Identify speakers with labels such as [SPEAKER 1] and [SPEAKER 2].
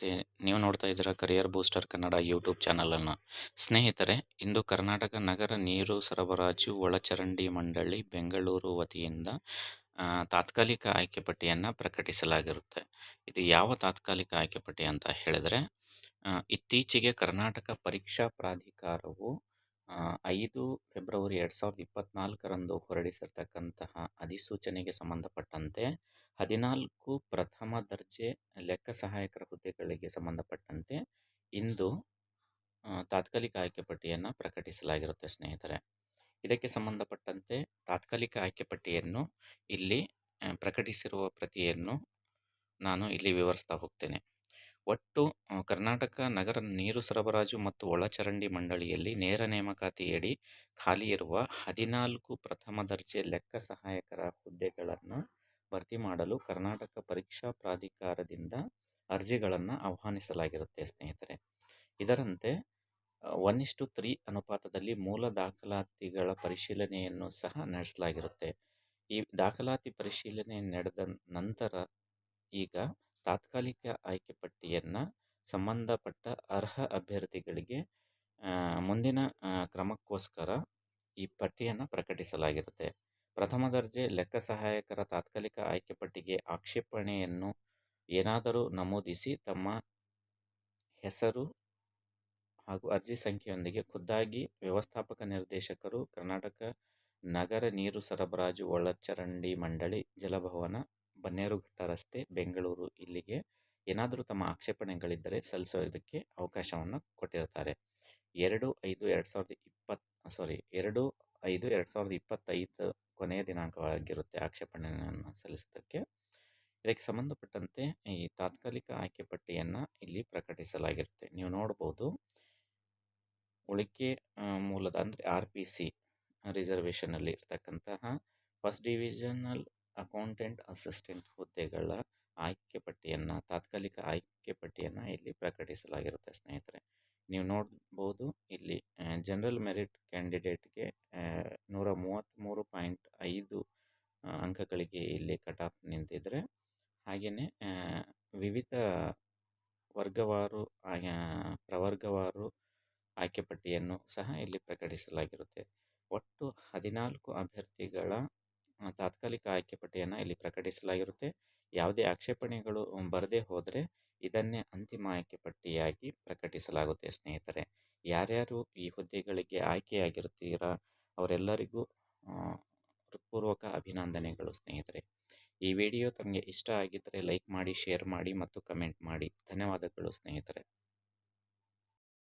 [SPEAKER 1] ನಮಸ್ತೆ ನೀವು ನೋಡ್ತಾ ಇದ್ದೀರಾ ಕರಿಯರ್ ಬೂಸ್ಟರ್ ಕನ್ನಡ ಯೂಟ್ಯೂಬ್ ಚಾನಲನ್ನು. ಸ್ನೇಹಿತರೆ, ಇಂದು ಕರ್ನಾಟಕ ನಗರ ನೀರು ಸರಬರಾಜು ಒಳಚರಂಡಿ ಮಂಡಳಿ ಬೆಂಗಳೂರು ವತಿಯಿಂದ ತಾತ್ಕಾಲಿಕ ಆಯ್ಕೆ ಪಟ್ಟಿಯನ್ನು ಪ್ರಕಟಿಸಲಾಗಿರುತ್ತೆ. ಇದು ಯಾವ ತಾತ್ಕಾಲಿಕ ಆಯ್ಕೆ ಪಟ್ಟಿ ಅಂತ ಹೇಳಿದ್ರೆ ಇತ್ತೀಚೆಗೆ ಕರ್ನಾಟಕ ಪರೀಕ್ಷಾ ಪ್ರಾಧಿಕಾರವು ಐದು ಫೆಬ್ರವರಿ ಎರಡು ಸಾವಿರದ ಇಪ್ಪತ್ನಾಲ್ಕರಂದು ಹೊರಡಿಸಿರ್ತಕ್ಕಂತಹ ಅಧಿಸೂಚನೆಗೆ ಸಂಬಂಧಪಟ್ಟಂತೆ ಹದಿನಾಲ್ಕು ಪ್ರಥಮ ದರ್ಜೆ ಲೆಕ್ಕ ಸಹಾಯಕರ ಹುದ್ದೆಗಳಿಗೆ ಸಂಬಂಧಪಟ್ಟಂತೆ ಇಂದು ತಾತ್ಕಾಲಿಕ ಆಯ್ಕೆ ಪಟ್ಟಿಯನ್ನು ಪ್ರಕಟಿಸಲಾಗಿರುತ್ತೆ ಸ್ನೇಹಿತರೆ. ಇದಕ್ಕೆ ಸಂಬಂಧಪಟ್ಟಂತೆ ತಾತ್ಕಾಲಿಕ ಆಯ್ಕೆ ಪಟ್ಟಿಯನ್ನು ಇಲ್ಲಿ ಪ್ರಕಟಿಸಿರುವ ಪ್ರತಿಯನ್ನು ನಾನು ಇಲ್ಲಿ ವಿವರಿಸ್ತಾ ಹೋಗ್ತೇನೆ. ಒಟ್ಟು ಕರ್ನಾಟಕ ನಗರ ನೀರು ಸರಬರಾಜು ಮತ್ತು ಒಳಚರಂಡಿ ಮಂಡಳಿಯಲ್ಲಿ ನೇರ ನೇಮಕಾತಿಯಡಿ ಖಾಲಿ ಇರುವ ಹದಿನಾಲ್ಕು ಪ್ರಥಮ ದರ್ಜೆ ಲೆಕ್ಕ ಸಹಾಯಕರ ಹುದ್ದೆಗಳನ್ನು ಭರ್ತಿ ಮಾಡಲು ಕರ್ನಾಟಕ ಪರೀಕ್ಷಾ ಪ್ರಾಧಿಕಾರದಿಂದ ಅರ್ಜಿಗಳನ್ನು ಆಹ್ವಾನಿಸಲಾಗಿರುತ್ತೆ, ಸ್ನೇಹಿತರೆ. ಇದರಂತೆ ಒನ್ ಇಷ್ಟು ತ್ರೀ ಅನುಪಾತದಲ್ಲಿ ಮೂಲ ದಾಖಲಾತಿಗಳ ಪರಿಶೀಲನೆಯನ್ನು ಸಹ ನಡೆಸಲಾಗಿರುತ್ತೆ. ಈ ದಾಖಲಾತಿ ಪರಿಶೀಲನೆ ನಡೆದ ನಂತರ ಈಗ ತಾತ್ಕಾಲಿಕ ಆಯ್ಕೆ ಪಟ್ಟಿಯನ್ನು ಸಂಬಂಧಪಟ್ಟ ಅರ್ಹ ಅಭ್ಯರ್ಥಿಗಳಿಗೆ ಮುಂದಿನ ಕ್ರಮಕ್ಕೋಸ್ಕರ ಈ ಪಟ್ಟಿಯನ್ನು ಪ್ರಕಟಿಸಲಾಗಿರುತ್ತೆ. ಪ್ರಥಮ ದರ್ಜೆ ಲೆಕ್ಕ ಸಹಾಯಕರ ತಾತ್ಕಾಲಿಕ ಆಯ್ಕೆ ಪಟ್ಟಿಗೆ ಆಕ್ಷೇಪಣೆಯನ್ನು ಏನಾದರೂ ನಮೂದಿಸಿ ತಮ್ಮ ಹೆಸರು ಹಾಗೂ ಅರ್ಜಿ ಸಂಖ್ಯೆಯೊಂದಿಗೆ ಖುದ್ದಾಗಿ ವ್ಯವಸ್ಥಾಪಕ ನಿರ್ದೇಶಕರು, ಕರ್ನಾಟಕ ನಗರ ನೀರು ಸರಬರಾಜು ಒಳಚರಂಡಿ ಮಂಡಳಿ, ಜಲಭವನ ಬನ್ನೇರುಘಟ್ಟ ರಸ್ತೆ, ಬೆಂಗಳೂರು ಇಲ್ಲಿಗೆ ಏನಾದರೂ ತಮ್ಮ ಆಕ್ಷೇಪಣೆಗಳಿದ್ದರೆ ಸಲ್ಲಿಸೋದಕ್ಕೆ ಅವಕಾಶವನ್ನು ಕೊಟ್ಟಿರ್ತಾರೆ ಎರಡು ಐದು ಎರಡು ಸಾವಿರದ ಇಪ್ಪತ್ತು ಸಾರಿ ಎರಡು ಐದು ಎರಡು ಸಾವಿರದ ಇಪ್ಪತ್ತೈದು ಕೊನೆಯ ದಿನಾಂಕವಾಗಿರುತ್ತೆ ಆಕ್ಷೇಪಣೆಯನ್ನು ಸಲ್ಲಿಸೋದಕ್ಕೆ. ಇದಕ್ಕೆ ಸಂಬಂಧಪಟ್ಟಂತೆ ಈ ತಾತ್ಕಾಲಿಕ ಆಯ್ಕೆ ಪಟ್ಟಿಯನ್ನು ಇಲ್ಲಿ ಪ್ರಕಟಿಸಲಾಗಿರುತ್ತೆ. ನೀವು ನೋಡ್ಬೋದು, ಉಳಿಕೆ ಮೂಲದ ಅಂದರೆ ಆರ್ ಪಿ ಸಿ ರಿಸರ್ವೇಷನಲ್ಲಿ ಇರ್ತಕ್ಕಂತಹ ಫಸ್ಟ್ ಡಿವಿಷನಲ್ ಅಕೌಂಟೆಂಟ್ ಅಸಿಸ್ಟೆಂಟ್ ಹುದ್ದೆಗಳ ಆಯ್ಕೆ ಪಟ್ಟಿಯನ್ನು, ತಾತ್ಕಾಲಿಕ ಆಯ್ಕೆ ಪಟ್ಟಿಯನ್ನು ಇಲ್ಲಿ ಪ್ರಕಟಿಸಲಾಗಿರುತ್ತೆ ಸ್ನೇಹಿತರೆ. ನೀವು ನೋಡ್ಬೋದು ಇಲ್ಲಿ ಜನರಲ್ ಮೆರಿಟ್ ಕ್ಯಾಂಡಿಡೇಟ್ಗೆ ನೂರ ಮೂವತ್ತ್ಮೂರು ಪಾಯಿಂಟ್ ಐದು ಅಂಕಗಳಿಗೆ ಇಲ್ಲಿ ಕಟ್ ಆಫ್ ನಿಂತಿದ್ರೆ ಹಾಗೆಯೇ ವಿವಿಧ ವರ್ಗವಾರು ಪ್ರವರ್ಗವಾರು ಆಯ್ಕೆ ಪಟ್ಟಿಯನ್ನು ಸಹ ಇಲ್ಲಿ ಪ್ರಕಟಿಸಲಾಗಿರುತ್ತೆ. ಒಟ್ಟು ಹದಿನಾಲ್ಕು ಅಭ್ಯರ್ಥಿಗಳ ತಾತ್ಕಾಲಿಕ ಆಯ್ಕೆ ಪಟ್ಟಿಯನ್ನು ಇಲ್ಲಿ ಪ್ರಕಟಿಸಲಾಗಿರುತ್ತೆ. ಯಾವುದೇ ಆಕ್ಷೇಪಣೆಗಳು ಬರದೇ ಹೋದರೆ ಇದನ್ನೇ ಅಂತಿಮ ಆಯ್ಕೆ ಪಟ್ಟಿಯಾಗಿ ಪ್ರಕಟಿಸಲಾಗುತ್ತೆ, ಸ್ನೇಹಿತರೆ. ಯಾರ್ಯಾರು ಈ ಹುದ್ದೆಗಳಿಗೆ ಆಯ್ಕೆಯಾಗಿರ್ತೀರಾ ಅವರೆಲ್ಲರಿಗೂ ಹೃತ್ಪೂರ್ವಕ ಅಭಿನಂದನೆಗಳು, ಸ್ನೇಹಿತರೆ. ಈ ವಿಡಿಯೋ ತಮಗೆ ಇಷ್ಟ ಆಗಿದ್ದರೆ ಲೈಕ್ ಮಾಡಿ, ಶೇರ್ ಮಾಡಿ ಮತ್ತು ಕಮೆಂಟ್ ಮಾಡಿ. ಧನ್ಯವಾದಗಳು, ಸ್ನೇಹಿತರೆ.